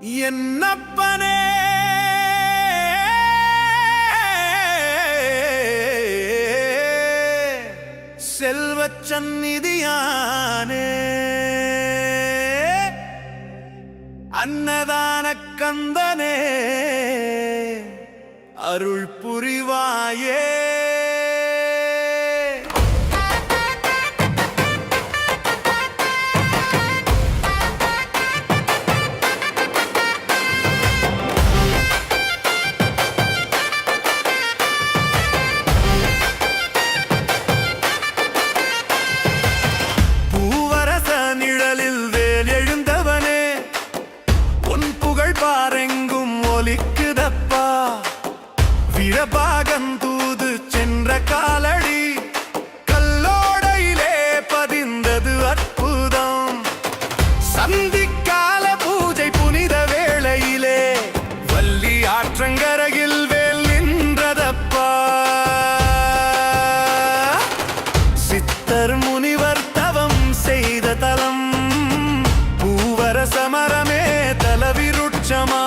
என்னப்பனே? செல்வச் சந்நிதியானே. அன்னதான கந்தனே. அருள் புரிவாயே. வீரபாகன் சென்ற காலடி கல்லோடையிலே பதிந்தது அற்புதம். சந்திக்கால பூஜை புனித வேளையிலே வள்ளி ஆற்றங்கரையில் வேல் நின்றதப்பா. சித்தர் முனிவர் தவம் செய்த தலம் பூவர சமரமே தலவிருட்சமா.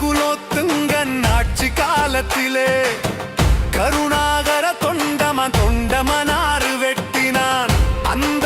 குலோத்துங்கன் ஆட்சி காலத்திலே கருணாகர தொண்டம தொண்டமனாறு வெட்டினான். அந்த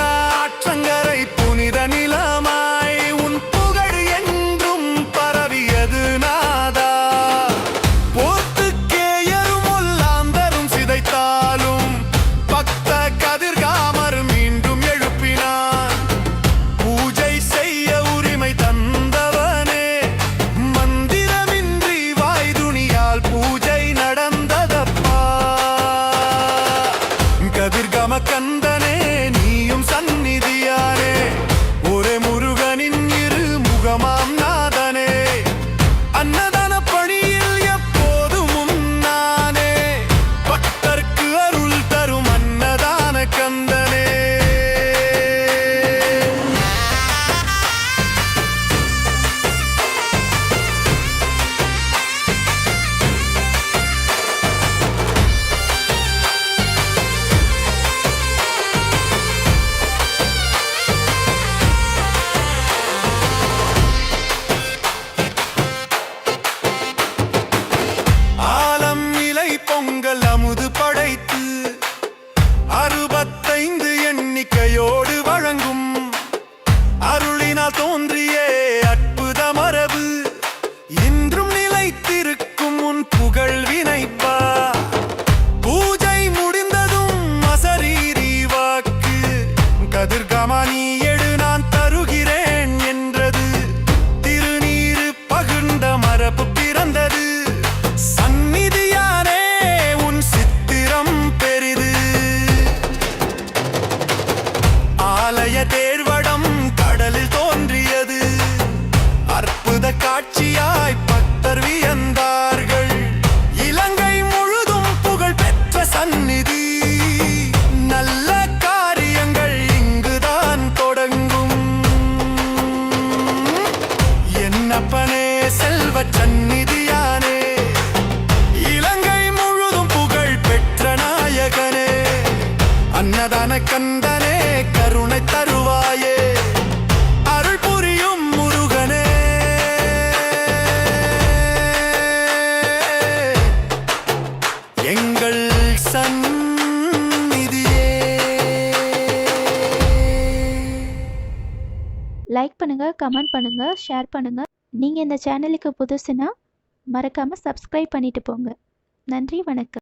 காட்சியாய் பக்தர் வியந்தார்கள். இலங்கை முழுதும் புகழ் பெற்ற சந்நிதி. நல்ல காரியங்கள் இங்குதான் தொடங்கும். என்னப்பனே செல்வ சந்நிதியானே. இலங்கை முழுதும் புகழ் பெற்ற நாயகனே. அன்னதான கந்தனே எங்கள் சந்நிதியே. லைக் பண்ணுங்க கமெண்ட் பண்ணுங்க ஷேர் பண்ணுங்க. நீங்க இந்த சேனலுக்கு புதுசுனா மறக்காம சப்ஸ்கிரைப் பண்ணிட்டு போங்க. நன்றி வணக்கம்.